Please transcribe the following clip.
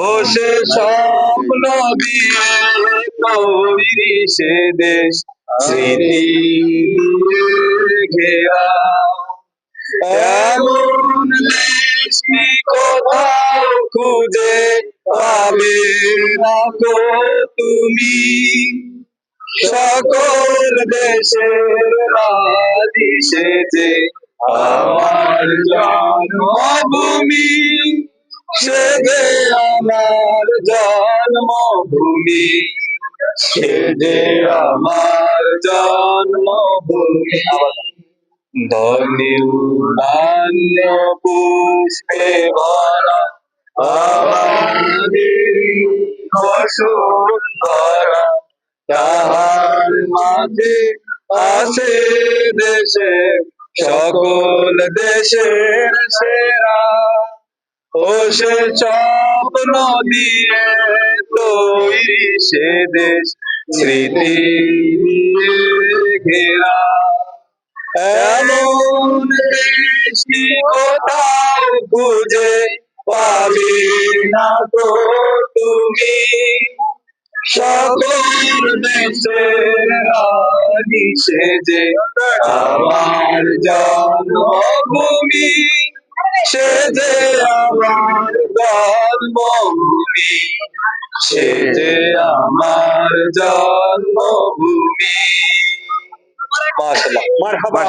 ও সে স্বপ্ন দিয়ে তৈরি সে দেশ, স্মৃতি ঘেরা। এমন দেশটি খুঁজে পাবে না তুমি? সকল রাজি সেজে আমার জন্মভূমি। সে যে আমার জন্মভূমি সে যে আমার জন্মভূমি। ধনী উদান্য পুষ্পে ভরা আমাদের বসুন্ধরা, তাহার মাঝে আছে দেশে, সকল দেশের সেরা। ও সে স্বপ্ন দিয়ে তৈরি সে দেশ, স্মৃতি ঘেরা। এমন দেশটি কোথাও খুঁজে পাবে না তো তুমি। সকল দেশের রানী সেজে আমার জন্মভূমি। সেজে আমার জন্মভূমি যে আমার জন্মভূমি মাশাআল্লাহ মারহাবা